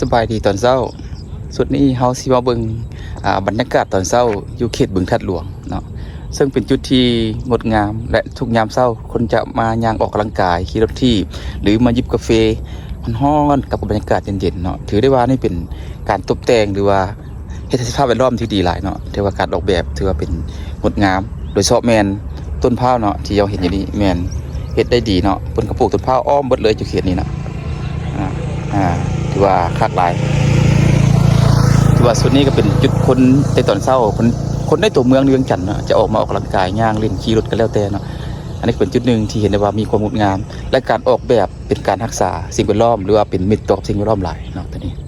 สบายดีตอนเช้า สุดนี้เฮาสิมาเบิ่งอ่าบรรยากาศตอนเช้าอยู่เขตบึงทัดหลวงเนาะซึ่งเป็นจุดที่งดงาม และทุกยามเช้าคนจะมาย่างออกกำลังกายขี่รถที่ หรือมาหยิบกาแฟฮ้อนๆกับบรรยากาศเย็นๆเนาะถือได้ว่านี่เป็นการตกแต่งหรือว่าเฮ็ดสภาพแวดล้อมที่ดีหลายเนาะถือว่าการออกแบบถือว่าเป็นงดงาม โดยเฉพาะแมนต้นพร้าวเนาะที่เราเห็นอยู่นี่แมนเฮ็ดได้ดีเนาะเพิ่นก็ปลูกต้นพร้าวอ้อมเบิดเลยอยู่เขตนี้เนาะอ่าอ่า ถือว่าคักหลายถือว่าสุดนี้ก็เป็นจุดคนในตอนเศร้าคนคนในตัวเมืองเรืองจันทน์เนาะจะออกมาออกกำลังกายย่างเล่นขี่รถกันแล้วแต่เนาะอันนี้เป็นจุดหนึ่งที่เห็นได้ว่ามีความงดงาม และการออกแบบเป็นการรักษาสิ่งแวดล้อม หรือว่าเป็นมิตรต่อกับสิ่งแวดล้อมหลายเนาะตอนนี้